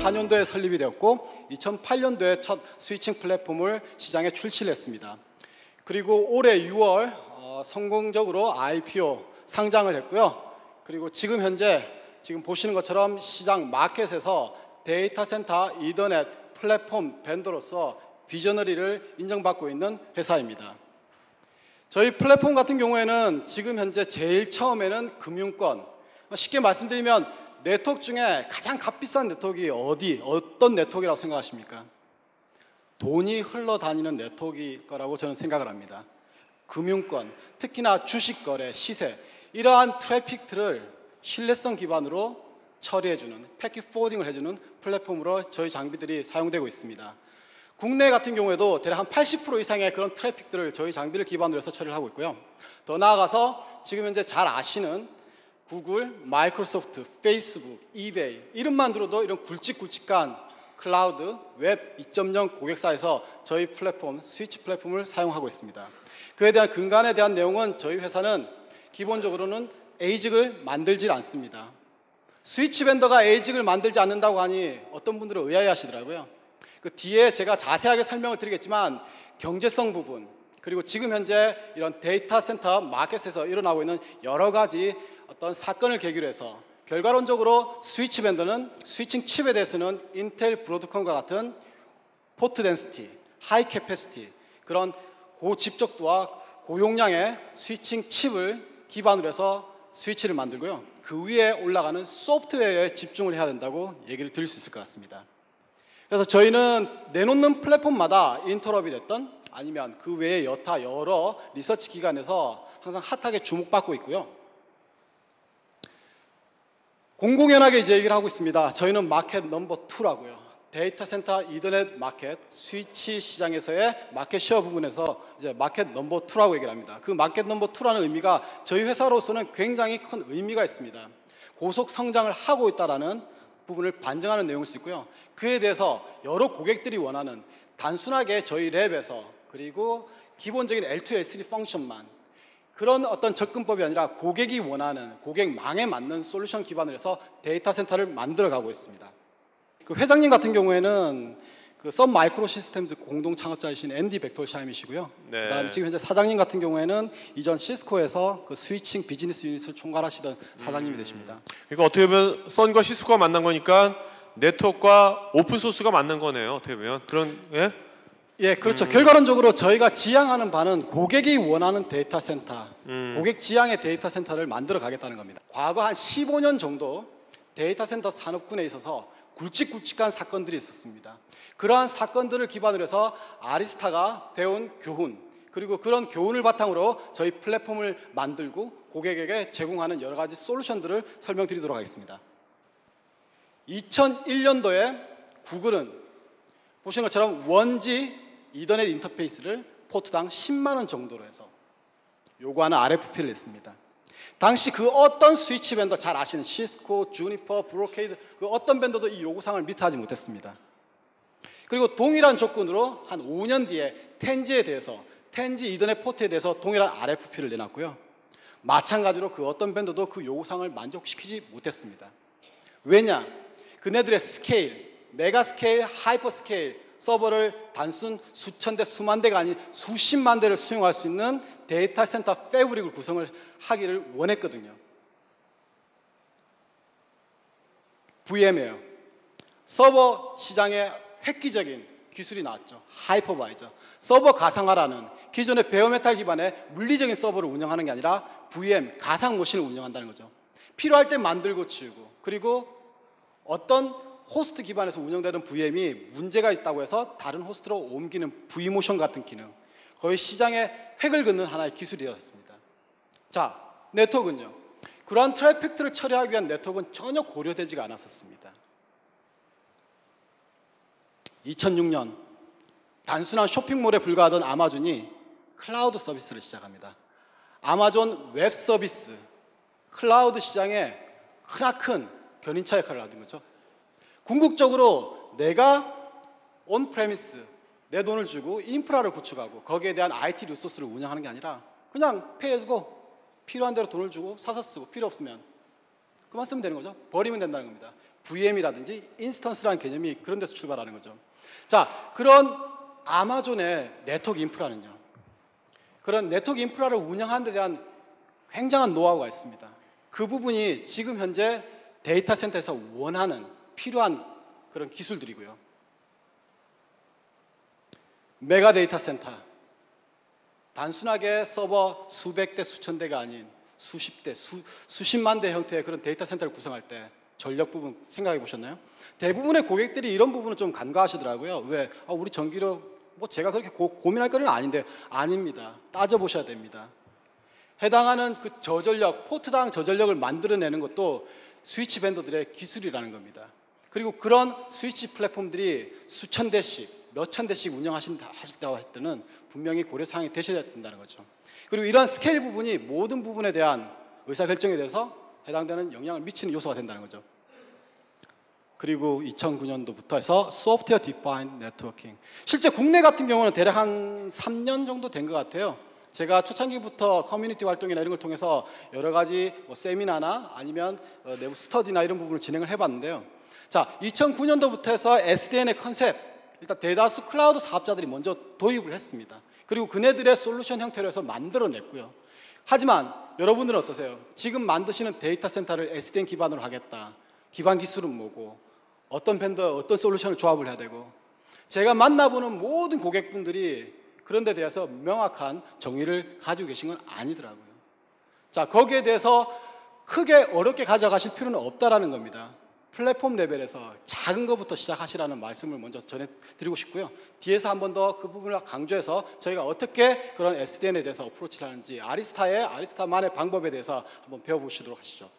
2004년도에 설립이 되었고 2008년도에 첫 스위칭 플랫폼을 시장에 출시를 했습니다. 그리고 올해 6월 어, 성공적으로 IPO 상장을 했고요. 그리고 지금 현재 지금 보시는 것처럼 시장 마켓에서 데이터 센터 이더넷 플랫폼 벤더로서 비저너리를 인정받고 있는 회사입니다. 저희 플랫폼 같은 경우에는 지금 현재 제일 처음에는 금융권 쉽게 말씀드리면 네트워크 중에 가장 값비싼 네트워크가 어디 어떤 네트워크라고 생각하십니까? 돈이 흘러다니는 네트워크일 거라고 저는 생각을 합니다. 금융권, 특히나 주식 거래, 시세 이러한 트래픽들을 신뢰성 기반으로 처리해주는 패킷 포워딩을 해주는 플랫폼으로 저희 장비들이 사용되고 있습니다. 국내 같은 경우에도 대략 한 80% 이상의 그런 트래픽들을 저희 장비를 기반으로 해서 처리를 하고 있고요. 더 나아가서 지금 현재 잘 아시는 구글, 마이크로소프트, 페이스북, 이베이 이름만 들어도 이런 굵직굵직한 클라우드, 웹 2.0 고객사에서 저희 플랫폼, 스위치 플랫폼을 사용하고 있습니다. 그에 대한 근간에 대한 내용은 저희 회사는 기본적으로는 에이직을 만들질 않습니다. 스위치 벤더가 에이직을 만들지 않는다고 하니 어떤 분들은 의아해 하시더라고요. 그 뒤에 제가 자세하게 설명을 드리겠지만 경제성 부분 그리고 지금 현재 이런 데이터 센터 마켓에서 일어나고 있는 여러 가지 어떤 사건을 계기로 해서 결과론적으로 스위치 밴더는 스위칭 칩에 대해서는 인텔 브로드컴과 같은 포트 덴시티, 하이 캐패시티 그런 고집적도와 고용량의 스위칭 칩을 기반으로 해서 스위치를 만들고요. 그 위에 올라가는 소프트웨어에 집중을 해야 된다고 얘기를 드릴 수 있을 것 같습니다. 그래서 저희는 내놓는 플랫폼마다 인터럽이 됐던 아니면 그 외에 여타 여러 리서치 기관에서 항상 핫하게 주목받고 있고요. 공공연하게 이제 얘기를 하고 있습니다. 저희는 마켓 넘버 2라고요. 데이터 센터 이더넷 마켓 스위치 시장에서의 마켓 쉐어 부분에서 이제 마켓 넘버 2라고 얘기를 합니다. 그 마켓 넘버 2라는 의미가 저희 회사로서는 굉장히 큰 의미가 있습니다. 고속 성장을 하고 있다라는 부분을 반증하는 내용일 수 있고요. 그에 대해서 여러 고객들이 원하는 단순하게 저희 랩에서 그리고 기본적인 L2, L3 펑션만 그런 어떤 접근법이 아니라 고객이 원하는 고객망에 맞는 솔루션 기반으로 해서 데이터 센터를 만들어 가고 있습니다. 그 회장님 같은 경우에는 그썸 마이크로 시스템즈 공동 창업자이신 앤디 벡톨샤임이시고요. 네. 그다음에 지금 현재 사장님 같은 경우에는 이전 시스코에서 그 스위칭 비즈니스 유닛을 총괄하시던 사장님이 되십니다. 그러니까 어떻게 보면 썬과 시스코가 만난 거니까 네트워크와 오픈 소스가 만난 거네요. 어떻게 보면 그런 예? 예, 그렇죠. 음. 결과론적으로 저희가 지향하는 바는 고객이 원하는 데이터 센터, 음. 고객 지향의 데이터 센터를 만들어 가겠다는 겁니다. 과거 한 15년 정도 데이터 센터 산업군에 있어서 굵직굵직한 사건들이 있었습니다. 그러한 사건들을 기반으로 해서 아리스타가 배운 교훈 그리고 그런 교훈을 바탕으로 저희 플랫폼을 만들고 고객에게 제공하는 여러 가지 솔루션들을 설명드리도록 하겠습니다. 2001년도에 구글은 보시는 것처럼 원지 이더넷 인터페이스를 포트당 10만 원 정도로 해서 요구하는 RFP를 냈습니다. 당시 그 어떤 스위치 밴더 잘 아시는 시스코, 주니퍼, 브로케이드 그 어떤 밴더도 이 요구사항을 미트하지 못했습니다. 그리고 동일한 조건으로 한 5년 뒤에 텐지에 대해서 텐지 이더넷 포트에 대해서 동일한 RFP를 내놨고요. 마찬가지로 그 어떤 밴더도 그 요구사항을 만족시키지 못했습니다. 왜냐? 그네들의 스케일, 메가 스케일, 하이퍼 스케일 서버를 단순 수천 대, 수만 대가 아닌 수십만 대를 수용할 수 있는 데이터 센터 패브릭을 구성을 하기를 원했거든요. VM이에요. 서버 시장에 획기적인 기술이 나왔죠. 하이퍼바이저. 서버 가상화라는 기존의 베어메탈 기반의 물리적인 서버를 운영하는 게 아니라 VM, 가상 모신을 운영한다는 거죠. 필요할 때 만들고 치우고 그리고 어떤 호스트 기반에서 운영되던 VM이 문제가 있다고 해서 다른 호스트로 옮기는 V모션 같은 기능 거의 시장에 획을 긋는 하나의 기술이었습니다. 자, 네트워크는요. 그러한 트래픽들을 처리하기 위한 네트워크는 전혀 고려되지가 않았었습니다. 2006년 단순한 쇼핑몰에 불과하던 아마존이 클라우드 서비스를 시작합니다. 아마존 웹 서비스, 클라우드 시장에 크나큰 견인차 역할을 하는 거죠. 궁극적으로 내가 온 프레미스 내 돈을 주고 인프라를 구축하고 거기에 대한 IT 리소스를 운영하는 게 아니라 그냥 페이즈고 필요한 대로 돈을 주고 사서 쓰고 필요 없으면 그만 쓰면 되는 거죠. 버리면 된다는 겁니다. VM이라든지 인스턴스라는 개념이 그런 데서 출발하는 거죠. 자, 그런 아마존의 네트워크 인프라는요. 그런 네트워크 인프라를 운영하는 데 대한 굉장한 노하우가 있습니다. 그 부분이 지금 현재 데이터 센터에서 원하는 필요한 그런 기술들이고요. 메가 데이터 센터. 단순하게 서버 수백 대 수천 대가 아닌 수십 대, 수, 수십만 대 형태의 그런 데이터 센터를 구성할 때 전력 부분 생각해 보셨나요? 대부분의 고객들이 이런 부분을 좀 간과하시더라고요. 왜? 아, 우리 전기료 뭐 제가 그렇게 고, 민할 거는 아닌데 아닙니다. 따져 보셔야 됩니다. 해당하는 그 저전력, 포트당 저전력을 만들어내는 것도 스위치 밴더들의 기술이라는 겁니다. 그리고 그런 스위치 플랫폼들이 수천 대씩, 몇천 대씩 운영하신다 하실 때는 분명히 고려 사항이 되셔야 된다는 거죠. 그리고 이러한 스케일 부분이 모든 부분에 대한 의사 결정에 대해서 해당되는 영향을 미치는 요소가 된다는 거죠. 그리고 2009년도부터 해서 소프트웨어 디파인 네트워킹. 실제 국내 같은 경우는 대략 한 3년 정도 된 것 같아요. 제가 초창기부터 커뮤니티 활동이나 이런 걸 통해서 여러 가지 뭐 세미나나 아니면 어, 내부 스터디나 이런 부분을 진행을 해봤는데요. 자, 2009년도부터 해서 SDN의 컨셉, 일단 대다수 클라우드 사업자들이 먼저 도입을 했습니다. 그리고 그네들의 솔루션 형태로 해서 만들어냈고요. 하지만 여러분들은 어떠세요? 지금 만드시는 데이터 센터를 SDN 기반으로 하겠다. 기반 기술은 뭐고, 어떤 밴더, 어떤 솔루션을 조합을 해야 되고, 제가 만나보는 모든 고객분들이 그런 데 대해서 명확한 정의를 가지고 계신 건 아니더라고요. 자, 거기에 대해서 크게 어렵게 가져가실 필요는 없다라는 겁니다. 플랫폼 레벨에서 작은 것부터 시작하시라는 말씀을 먼저 전해드리고 싶고요. 뒤에서 한 번 더 그 부분을 강조해서 저희가 어떻게 그런 SDN에 대해서 어프로치를 하는지 아리스타의 아리스타만의 방법에 대해서 한번 배워보시도록 하시죠.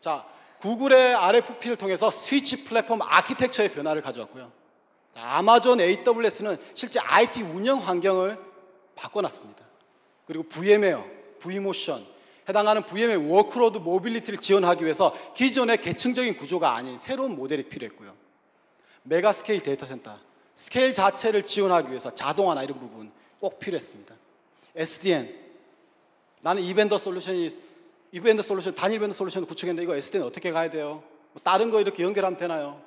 자, 구글의 RFP를 통해서 스위치 플랫폼 아키텍처의 변화를 가져왔고요. 자, 아마존 AWS는 실제 IT 운영 환경을 바꿔놨습니다. 그리고 VM웨어, V모션, 해당하는 VM의 워크로드 모빌리티를 지원하기 위해서 기존의 계층적인 구조가 아닌 새로운 모델이 필요했고요. 메가 스케일 데이터 센터, 스케일 자체를 지원하기 위해서 자동화나 이런 부분 꼭 필요했습니다. SDN, 나는 이벤더 솔루션이 이벤더 솔루션, 단일 벤더 솔루션을 구축했는데 이거 SDN 어떻게 가야 돼요? 뭐 다른 거 이렇게 연결하면 되나요?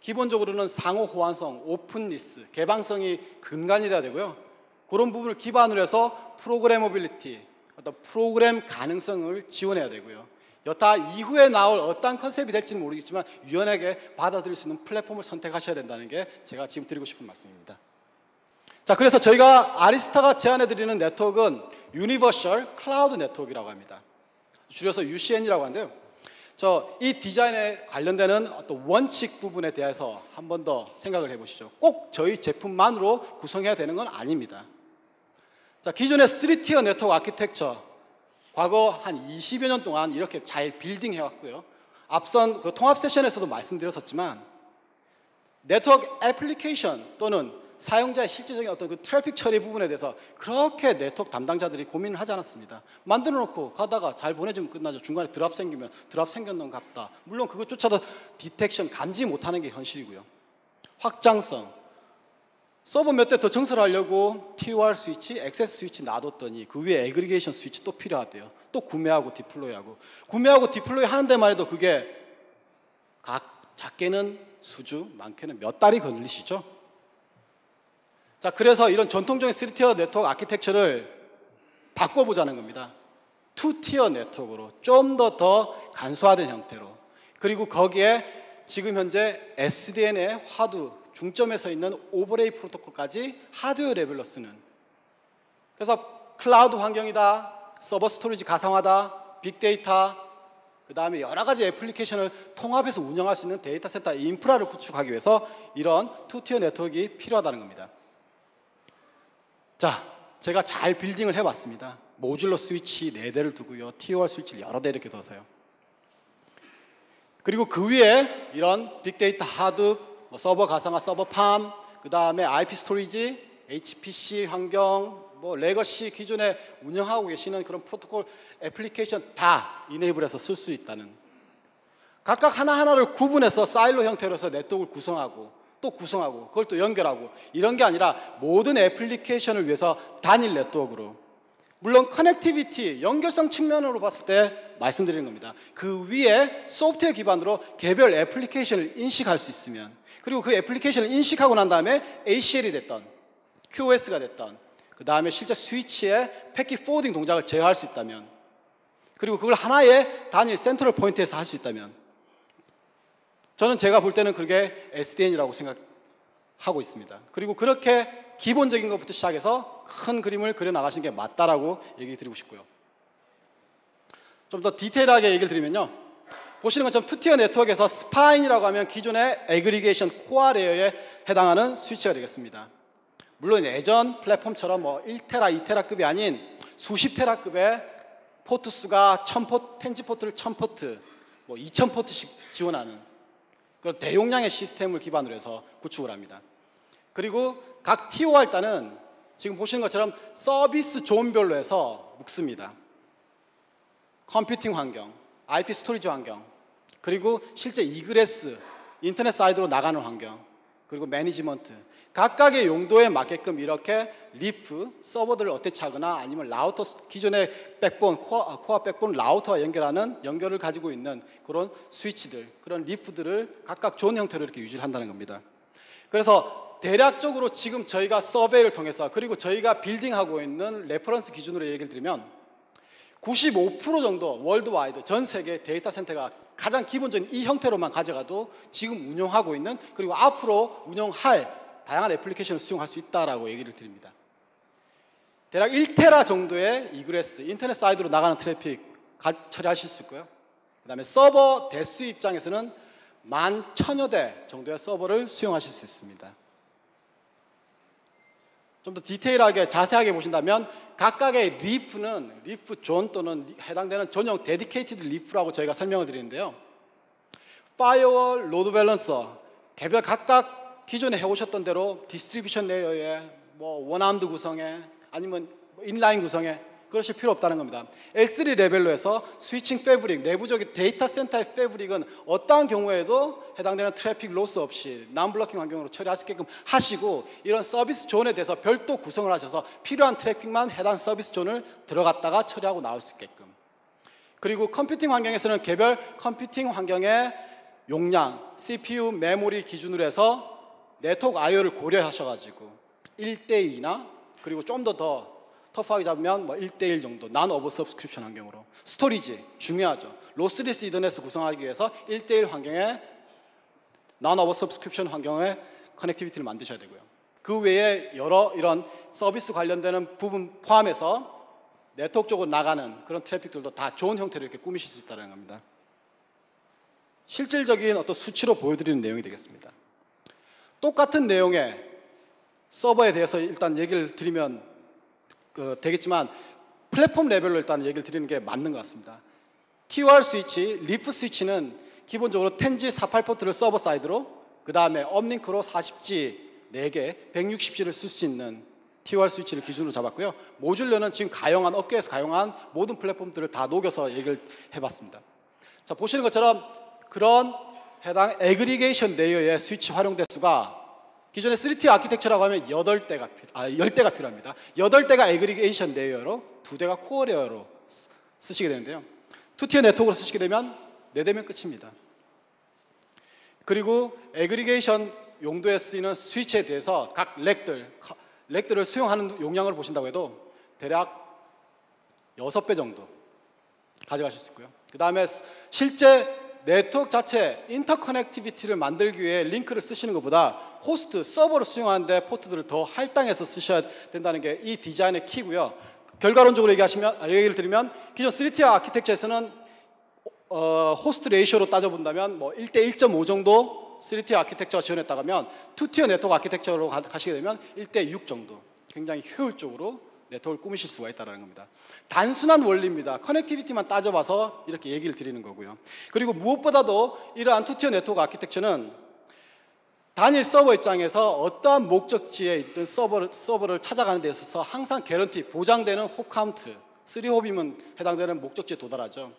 기본적으로는 상호 호환성, 오픈리스, 개방성이 근간이 돼야 되고요. 그런 부분을 기반으로 해서 프로그래머빌리티, 어떤 프로그램 가능성을 지원해야 되고요. 여타 이후에 나올 어떤 컨셉이 될지는 모르겠지만 유연하게 받아들일 수 있는 플랫폼을 선택하셔야 된다는 게 제가 지금 드리고 싶은 말씀입니다. 자, 그래서 저희가 아리스타가 제안해 드리는 네트워크는 유니버셜 클라우드 네트워크라고 합니다. 줄여서 UCN이라고 하는데요. 저 이 디자인에 관련되는 어떤 원칙 부분에 대해서 한 번 더 생각을 해보시죠. 꼭 저희 제품만으로 구성해야 되는 건 아닙니다. 자, 기존의 3티어 네트워크 아키텍처 과거 한 20여 년 동안 이렇게 잘 빌딩 해 왔고요. 앞선 그 통합 세션에서도 말씀드렸었지만 네트워크 애플리케이션 또는 사용자의 실제적인 어떤 그 트래픽 처리 부분에 대해서 그렇게 네트워크 담당자들이 고민을 하지 않았습니다. 만들어 놓고 가다가 잘 보내주면 끝나죠. 중간에 드랍 생기면 드랍 생겼는 같다. 물론 그것조차도 디텍션 감지 못하는 게 현실이고요. 확장성, 서버 몇 대더 증설하려고 TOR 스위치, 액세스 스위치 놔뒀더니 그 위에 애그리게이션 스위치 또 필요하대요. 또 구매하고 디플로이하고 구매하고 디플로이 하는 데만 해도 그게 각 작게는 수주, 많게는 몇 달이 걸리시죠? 자, 그래서 이런 전통적인 3티어 네트워크 아키텍처를 바꿔보자는 겁니다. 2티어 네트워크로 좀 더더 간소화된 형태로 그리고 거기에 지금 현재 SDN의 화두 중점에 서 있는 오버레이 프로토콜까지 하드웨어 레벨로 쓰는. 그래서 클라우드 환경이다 서버 스토리지 가상화다 빅데이터 그 다음에 여러 가지 애플리케이션을 통합해서 운영할 수 있는 데이터 센터 인프라를 구축하기 위해서 이런 투티어 네트워크가 필요하다는 겁니다. 자 제가 잘 빌딩을 해봤습니다. 모듈러 스위치 4대를 두고요. TOR 스위치를 여러 대 이렇게 둬서요. 그리고 그 위에 이런 빅데이터 하드 뭐 서버 가상화, 서버 팜, 그 다음에 IP 스토리지, HPC 환경, 뭐 레거시 기존에 운영하고 계시는 그런 프로토콜 애플리케이션 다 이네이블해서 쓸 수 있다는. 각각 하나하나를 구분해서 사일로 형태로 해서 네트워크를 구성하고 또 구성하고 그걸 또 연결하고 이런 게 아니라 모든 애플리케이션을 위해서 단일 네트워크로 물론 커넥티비티, 연결성 측면으로 봤을 때 말씀드리는 겁니다. 그 위에 소프트웨어 기반으로 개별 애플리케이션을 인식할 수 있으면 그리고 그 애플리케이션을 인식하고 난 다음에 ACL이 됐던 QoS가 됐던 그 다음에 실제 스위치의 패킷 포워딩 동작을 제어할 수 있다면 그리고 그걸 하나의 단일 센트럴 포인트에서 할 수 있다면 저는 제가 볼 때는 그게 SDN이라고 생각하고 있습니다. 그리고 그렇게 기본적인 것부터 시작해서 큰 그림을 그려 나가시는 게 맞다라고 얘기 드리고 싶고요. 좀 더 디테일하게 얘기를 드리면요. 보시는 것처럼 투티어 네트워크에서 스파인이라고 하면 기존의 애그리게이션 코어 레이어에 해당하는 스위치가 되겠습니다. 물론 예전 플랫폼처럼 뭐 1테라, 2테라급이 아닌 수십 테라급의 포트 수가 1000포트, 텐지 포트를 1000포트, 뭐 2000포트씩 지원하는 그런 대용량의 시스템을 기반으로 해서 구축을 합니다. 그리고 각 TOR 단은 지금 보시는 것처럼 서비스 존별로 해서 묶습니다. 컴퓨팅 환경, IP 스토리지 환경, 그리고 실제 이그레스, 인터넷 사이드로 나가는 환경, 그리고 매니지먼트, 각각의 용도에 맞게끔 이렇게 리프, 서버들을 어태치하거나 아니면 라우터, 기존의 백본, 코어, 코어 백본 라우터와 연결하는 연결을 가지고 있는 그런 스위치들, 그런 리프들을 각각 좋은 형태로 이렇게 유지를 한다는 겁니다. 그래서 대략적으로 지금 저희가 서베이를 통해서 그리고 저희가 빌딩하고 있는 레퍼런스 기준으로 얘기를 드리면 95% 정도 월드와이드 전 세계 데이터 센터가 가장 기본적인 이 형태로만 가져가도 지금 운영하고 있는 그리고 앞으로 운영할 다양한 애플리케이션을 수용할 수 있다라고 얘기를 드립니다. 대략 1테라 정도의 이그레스, 인터넷 사이드로 나가는 트래픽 처리하실 수 있고요. 그 다음에 서버 대수 입장에서는 만 천여 대 정도의 서버를 수용하실 수 있습니다. 좀 더 디테일하게 자세하게 보신다면 각각의 리프는 리프 존 또는 해당되는 전용 데디케이티드 리프라고 저희가 설명을 드리는데요. 파이어월 로드 밸런서 개별 각각 기존에 해오셨던 대로 디스트리뷰션 레이어에 뭐 원암드 구성에 아니면 인라인 구성에 그러실 필요 없다는 겁니다. L3 레벨로 해서 스위칭 패브릭, 내부적인 데이터 센터의 패브릭은 어떠한 경우에도 해당되는 트래픽 로스 없이 남블러킹 환경으로 처리할 수 있게끔 하시고 이런 서비스 존에 대해서 별도 구성을 하셔서 필요한 트래픽만 해당 서비스 존을 들어갔다가 처리하고 나올 수 있게끔 그리고 컴퓨팅 환경에서는 개별 컴퓨팅 환경의 용량, CPU, 메모리 기준으로 해서 네트워크 IO를 고려하셔가지고 1대2나 그리고 좀 더더 터프하게 잡으면 뭐 1대1 정도 난 오버 서브스크립션 환경으로. 스토리지 중요하죠. 로스리스 이더넷을 구성하기 위해서 1대1 환경에 난 오버 서브스크립션 환경에 커넥티비티를 만드셔야 되고요. 그 외에 여러 이런 서비스 관련되는 부분 포함해서 네트워크 쪽으로 나가는 그런 트래픽들도 다 좋은 형태로 이렇게 꾸미실 수 있다는 겁니다. 실질적인 어떤 수치로 보여드리는 내용이 되겠습니다. 똑같은 내용의 서버에 대해서 일단 얘기를 드리면 그 되겠지만 플랫폼 레벨로 일단 얘기를 드리는 게 맞는 것 같습니다. TOR 스위치, 리프 스위치는 기본적으로 10G 48포트를 서버 사이드로 그 다음에 업링크로 40G 4개, 160G를 쓸 수 있는 TOR 스위치를 기준으로 잡았고요. 모듈러는 지금 가용한 업계에서 가용한 모든 플랫폼들을 다 녹여서 얘기를 해봤습니다. 자 보시는 것처럼 그런 해당 애그리게이션 레이어의 스위치 활용 대수가 기존의 3T 아키텍처라고 하면 8대가, 아, 10대가 필요합니다. 8대가 애그리게이션 레이어로 2대가 코어 레이어로 쓰시게 되는데요. 2티어 네트워크로 쓰시게 되면 4대면 끝입니다. 그리고 애그리게이션 용도에 쓰이는 스위치에 대해서 각 렉들, 렉들을 수용하는 용량을 보신다고 해도 대략 6배 정도 가져가실 수 있고요. 그 다음에 실제 네트워크 자체 인터커넥티비티를 만들기 위해 링크를 쓰시는 것보다 호스트 서버를 수용하는데 포트들을 더 할당해서 쓰셔야 된다는 게 이 디자인의 키고요. 결과론적으로 얘기하시면 아, 얘기를 드리면 기존 3티어 아키텍처에서는 어, 호스트 레이쇼로 따져본다면 뭐 1대 1.5 정도 3티어 아키텍처가 지원했다고 하면 2티어 네트워크 아키텍처로 가시게 되면 1대 6 정도 굉장히 효율적으로 네트워크를 꾸미실 수가 있다는 겁니다. 단순한 원리입니다. 커넥티비티만 따져봐서 이렇게 얘기를 드리는 거고요. 그리고 무엇보다도 이러한 투티어 네트워크 아키텍처는 단일 서버 입장에서 어떠한 목적지에 있든 서버를, 서버를 찾아가는 데 있어서 항상 개런티, 보장되는 호 카운트, 3홉이면 해당되는 목적지에 도달하죠.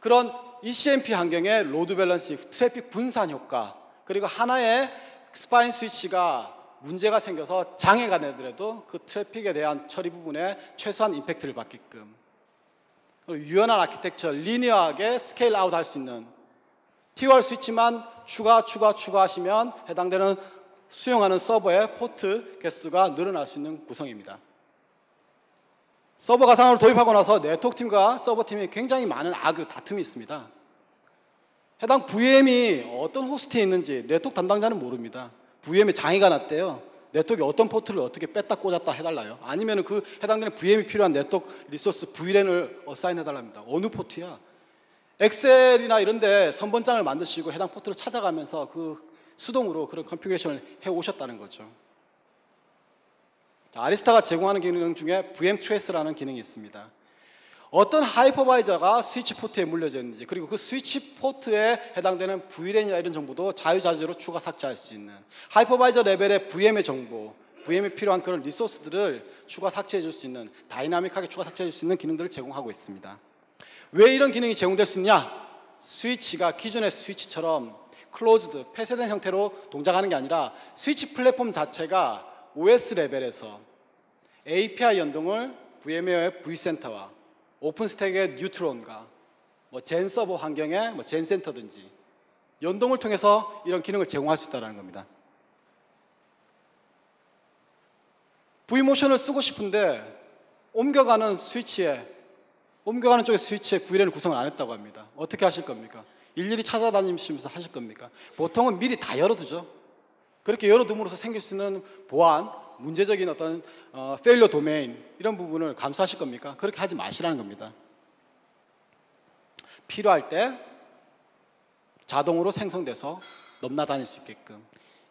그런 ECMP 환경의 로드 밸런스, 트래픽 분산 효과, 그리고 하나의 스파인 스위치가 문제가 생겨서 장애가 되더라도 그 트래픽에 대한 처리 부분에 최소한 임팩트를 받게끔 유연한 아키텍처, 리니어하게 스케일 아웃 할 수 있는 TOR 스위치만 추가, 추가, 추가하시면 해당되는 수용하는 서버의 포트 개수가 늘어날 수 있는 구성입니다. 서버 가상으로 도입하고 나서 네트워크팀과 서버팀이 굉장히 많은 악유, 다툼이 있습니다. 해당 VM이 어떤 호스트에 있는지 네트워크 담당자는 모릅니다. VM에 장애가 났대요. 네트워크에 어떤 포트를 어떻게 뺐다 꽂았다 해달라요. 아니면 그 해당되는 VM이 필요한 네트워크 리소스 VLAN을 어사인 해달랍니다. 어느 포트야? 엑셀이나 이런데 선번장을 만드시고 해당 포트를 찾아가면서 그 수동으로 그런 컨피그레이션을 해 오셨다는 거죠. 자, 아리스타가 제공하는 기능 중에 VM 트레이스라는 기능이 있습니다. 어떤 하이퍼바이저가 스위치 포트에 물려져 있는지 그리고 그 스위치 포트에 해당되는 VLAN이나 이런 정보도 자유자재로 추가 삭제할 수 있는 하이퍼바이저 레벨의 VM의 정보 VM에 필요한 그런 리소스들을 추가 삭제해 줄 수 있는 다이나믹하게 추가 삭제해 줄 수 있는 기능들을 제공하고 있습니다. 왜 이런 기능이 제공될 수 있냐? 스위치가 기존의 스위치처럼 클로즈드, 폐쇄된 형태로 동작하는 게 아니라 스위치 플랫폼 자체가 OS 레벨에서 API 연동을 VM웨어의 vCenter와 오픈스택의 뉴트론과 뭐 젠 서버 환경의 뭐 젠센터든지 연동을 통해서 이런 기능을 제공할 수 있다는 겁니다. V모션을 쓰고 싶은데 옮겨가는 스위치에 옮겨가는 쪽에 스위치에 VLAN 구성을 안 했다고 합니다. 어떻게 하실 겁니까? 일일이 찾아다니시면서 하실 겁니까? 보통은 미리 다 열어두죠. 그렇게 열어둠으로써 생길 수 있는 보안, 문제적인 어떤 어, 페일러 도메인 이런 부분을 감수하실 겁니까? 그렇게 하지 마시라는 겁니다. 필요할 때 자동으로 생성돼서 넘나다닐 수 있게끔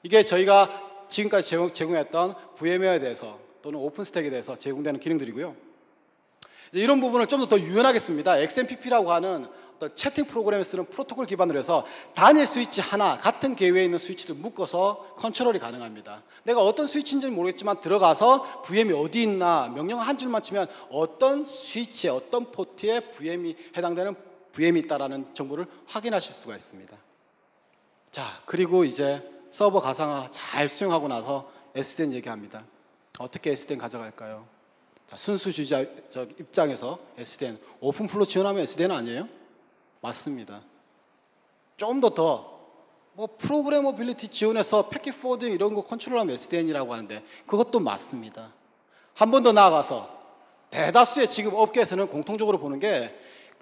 이게 저희가 지금까지 제공, 제공했던 VM웨어에 대해서 또는 오픈스택에 대해서 제공되는 기능들이고요. 이런 부분을 좀 더 유연하겠습니다. XMPP라고 하는 어떤 채팅 프로그램에 쓰는 프로토콜 기반으로 해서 단일 스위치 하나 같은 계획에 있는 스위치를 묶어서 컨트롤이 가능합니다. 내가 어떤 스위치인지는 모르겠지만 들어가서 VM이 어디 있나 명령 한 줄만 치면 어떤 스위치에 어떤 포트에 VM이 해당되는 VM이 있다라는 정보를 확인하실 수가 있습니다. 자, 그리고 이제 서버 가상화 잘 수용하고 나서 SDN 얘기합니다. 어떻게 SDN 가져갈까요? 자, 순수 주자 입장에서 SDN 오픈플로 지원하면 SDN 아니에요? 맞습니다. 좀 더 더, 뭐 프로그래머빌리티 지원해서 패킷 포워딩 이런 거 컨트롤하면 SDN이라고 하는데 그것도 맞습니다. 한 번 더 나아가서 대다수의 지금 업계에서는 공통적으로 보는 게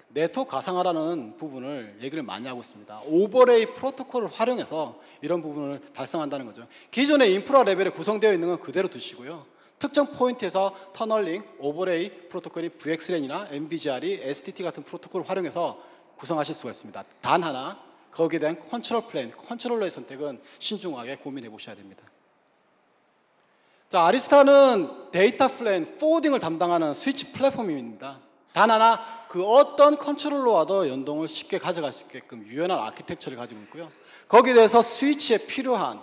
네트워크 가상화라는 부분을 얘기를 많이 하고 있습니다. 오버레이 프로토콜을 활용해서 이런 부분을 달성한다는 거죠. 기존의 인프라 레벨에 구성되어 있는 건 그대로 두시고요. 특정 포인트에서 터널링, 오버레이 프로토콜이 VXLAN이나 MVGR이 STT 같은 프로토콜을 활용해서 구성하실 수가 있습니다. 단 하나 거기에 대한 컨트롤 플랜, 컨트롤러의 선택은 신중하게 고민해 보셔야 됩니다. 자, 아리스타는 데이터 플랜, 포워딩을 담당하는 스위치 플랫폼입니다. 단 하나 그 어떤 컨트롤러와도 연동을 쉽게 가져갈 수 있게끔 유연한 아키텍처를 가지고 있고요. 거기에 대해서 스위치에 필요한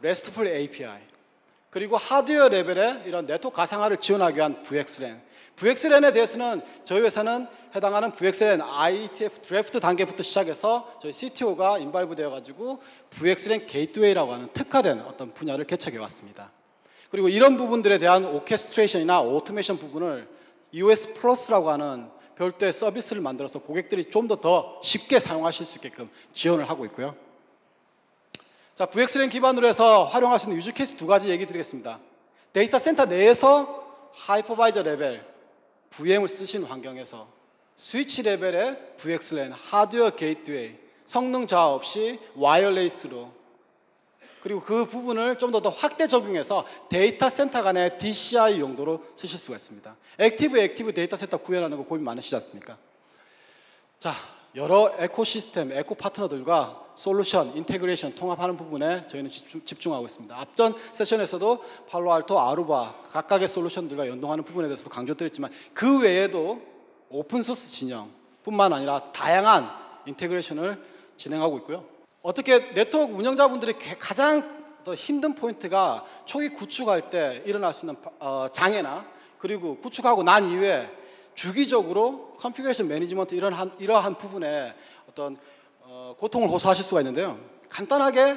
RESTful API 그리고 하드웨어 레벨의 이런 네트워크 가상화를 지원하기 위한 VXLAN VXLAN에 대해서는 저희 회사는 해당하는 VXLAN IETF 드래프트 단계부터 시작해서 저희 CTO가 인발부 되어 가지고 VXLAN 게이트웨이라고 하는 특화된 어떤 분야를 개척해 왔습니다. 그리고 이런 부분들에 대한 오케스트레이션이나 오토메이션 부분을 EOS 플러스라고 하는 별도의 서비스를 만들어서 고객들이 좀 더더 쉽게 사용하실 수 있게끔 지원을 하고 있고요. 자, VXLAN 기반으로 해서 활용할 수 있는 유즈 케이스 두 가지 얘기 드리겠습니다. 데이터 센터 내에서 하이퍼바이저 레벨, VM을 쓰신 환경에서 스위치 레벨의 VXLAN, 하드웨어 게이트웨이, 성능 저하 없이 와이어레이스로 그리고 그 부분을 좀 더 더 확대 적용해서 데이터 센터 간의 DCI 용도로 쓰실 수가 있습니다. 액티브 액티브 데이터 센터 구현하는 거 고민 많으시지 않습니까? 자, 여러 에코시스템, 에코 파트너들과 솔루션, 인테그레이션, 통합하는 부분에 저희는 집중, 하고 있습니다. 앞전 세션에서도 팔로알토, 아루바 각각의 솔루션들과 연동하는 부분에 대해서도 강조드렸지만 그 외에도 오픈소스 진영뿐만 아니라 다양한 인테그레이션을 진행하고 있고요. 어떻게 네트워크 운영자분들이 가장 더 힘든 포인트가 초기 구축할 때 일어날 수 있는 어, 장애나 그리고 구축하고 난 이후에 주기적으로 컨피그레이션 매니지먼트 이러한, 이러한 부분에 어떤 어, 고통을 호소하실 수가 있는데요. 간단하게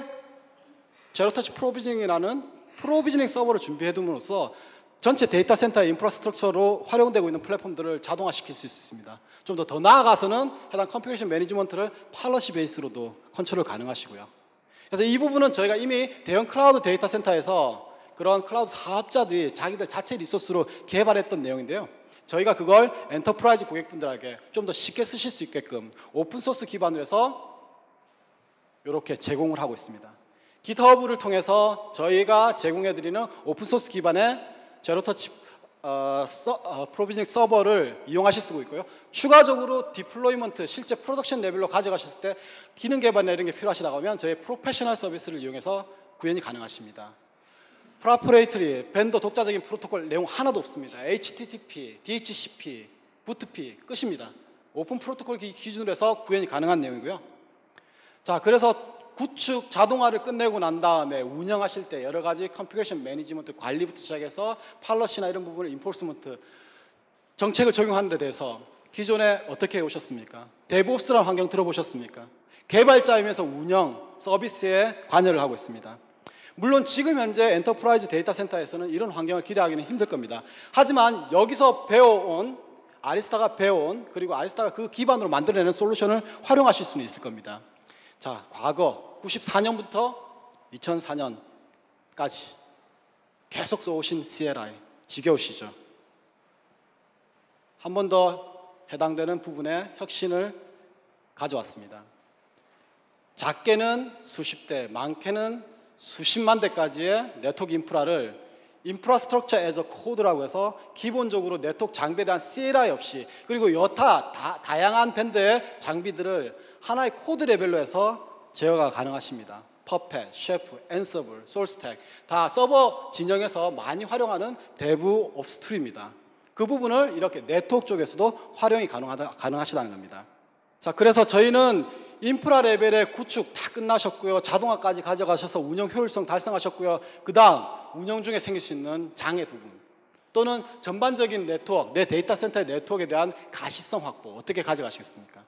제로터치 프로비징이라는 프로비저닝 서버를 준비해 둠으로써 전체 데이터 센터의 인프라스트럭처로 활용되고 있는 플랫폼들을 자동화시킬 수 있습니다. 좀 더 더 나아가서는 해당 컨피그레이션 매니지먼트를 팔러시 베이스로도 컨트롤 가능하시고요. 그래서 이 부분은 저희가 이미 대형 클라우드 데이터 센터에서 그런 클라우드 사업자들이 자기들 자체 리소스로 개발했던 내용인데요. 저희가 그걸 엔터프라이즈 고객분들에게 좀 더 쉽게 쓰실 수 있게끔 오픈소스 기반으로 해서 이렇게 제공을 하고 있습니다. GitHub를 통해서 저희가 제공해드리는 오픈소스 기반의 제로터치 어, 서, 어, 프로비징 서버를 이용하실 수가 있고요. 추가적으로 디플로이먼트 실제 프로덕션 레벨로 가져가셨을 때 기능 개발이나 이런 게 필요하시다고 하면 저희 프로페셔널 서비스를 이용해서 구현이 가능하십니다. 프라프레이터리 벤더 독자적인 프로토콜 내용 하나도 없습니다. HTTP, DHCP, 부트P 끝입니다. 오픈 프로토콜 기- 기준으로 해서 구현이 가능한 내용이고요. 자, 그래서 구축 자동화를 끝내고 난 다음에 운영하실 때 여러 가지 컨피그레이션 매니지먼트 관리부터 시작해서 팔러시나 이런 부분을 인포스먼트 정책을 적용하는 데 대해서 기존에 어떻게 해 오셨습니까? 데브옵스라는 환경 들어보셨습니까? 개발자이면서 운영, 서비스에 관여를 하고 있습니다. 물론 지금 현재 엔터프라이즈 데이터 센터에서는 이런 환경을 기대하기는 힘들 겁니다. 하지만 여기서 배워온 아리스타가 배워온 그리고 아리스타가 그 기반으로 만들어내는 솔루션을 활용하실 수는 있을 겁니다. 자, 과거 94년부터 2004년까지 계속 써오신 CLI 지겨우시죠? 한 번 더 해당되는 부분에 혁신을 가져왔습니다. 작게는 수십 대, 많게는 수십만 대까지의 네트워크 인프라를 인프라스트럭처 에저 코드라고 해서 기본적으로 네트워크 장비에 대한 CLI 없이 그리고 여타 다, 다양한 밴드의 장비들을 하나의 코드 레벨로 해서 제어가 가능하십니다. 퍼펫, 셰프, 앤서블, 솔스텍 다 서버 진영에서 많이 활용하는 대부 업스트리입니다. 그 부분을 이렇게 네트워크 쪽에서도 활용이 가능하다, 가능하시다는 겁니다. 자, 그래서 저희는 인프라 레벨의 구축 다 끝나셨고요. 자동화까지 가져가셔서 운영 효율성 달성하셨고요. 그 다음 운영 중에 생길 수 있는 장애 부분 또는 전반적인 네트워크, 내 데이터 센터의 네트워크에 대한 가시성 확보 어떻게 가져가시겠습니까?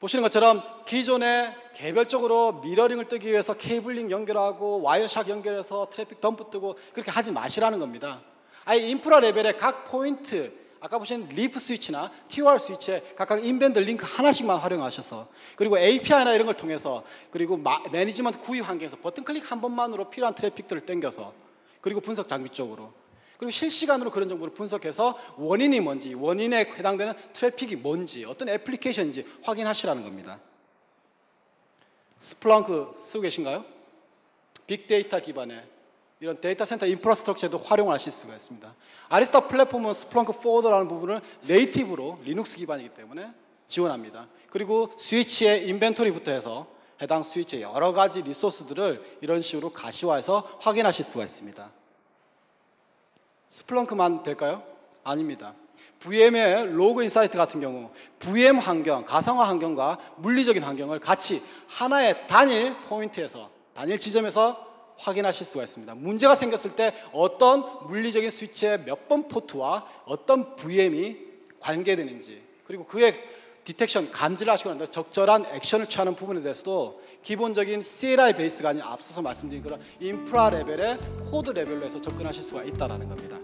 보시는 것처럼 기존에 개별적으로 미러링을 뜨기 위해서 케이블링 연결하고 와이어샥 연결해서 트래픽 덤프 뜨고 그렇게 하지 마시라는 겁니다. 아예 인프라 레벨의 각 포인트 아까 보신 리프 스위치나 TOR 스위치에 각각 인밴드 링크 하나씩만 활용하셔서 그리고 API나 이런 걸 통해서 그리고 마, 매니지먼트 구입 환경에서 버튼 클릭 한 번만으로 필요한 트래픽들을 땡겨서 그리고 분석 장비 쪽으로 그리고 실시간으로 그런 정보를 분석해서 원인이 뭔지 원인에 해당되는 트래픽이 뭔지 어떤 애플리케이션인지 확인하시라는 겁니다. 스플렁크 쓰고 계신가요? 빅데이터 기반의 이런 데이터 센터 인프라스트럭처에도 활용하실 수가 있습니다. 아리스타 플랫폼은 스플렁크 포워드라는 부분을 네이티브로 리눅스 기반이기 때문에 지원합니다. 그리고 스위치의 인벤토리부터 해서 해당 스위치의 여러 가지 리소스들을 이런 식으로 가시화해서 확인하실 수가 있습니다. 스플렁크만 될까요? 아닙니다. VM의 로그 인사이트 같은 경우 VM 환경, 가상화 환경과 물리적인 환경을 같이 하나의 단일 포인트에서 단일 지점에서 확인하실 수가 있습니다. 문제가 생겼을 때 어떤 물리적인 스위치의 몇 번 포트와 어떤 VM이 관계되는지 그리고 그의 디텍션 감지를 하시고 난다 적절한 액션을 취하는 부분에 대해서도 기본적인 CLI 베이스가 아닌 앞서서 말씀드린 그런 인프라 레벨의 코드 레벨로 해서 접근하실 수가 있다는 겁니다.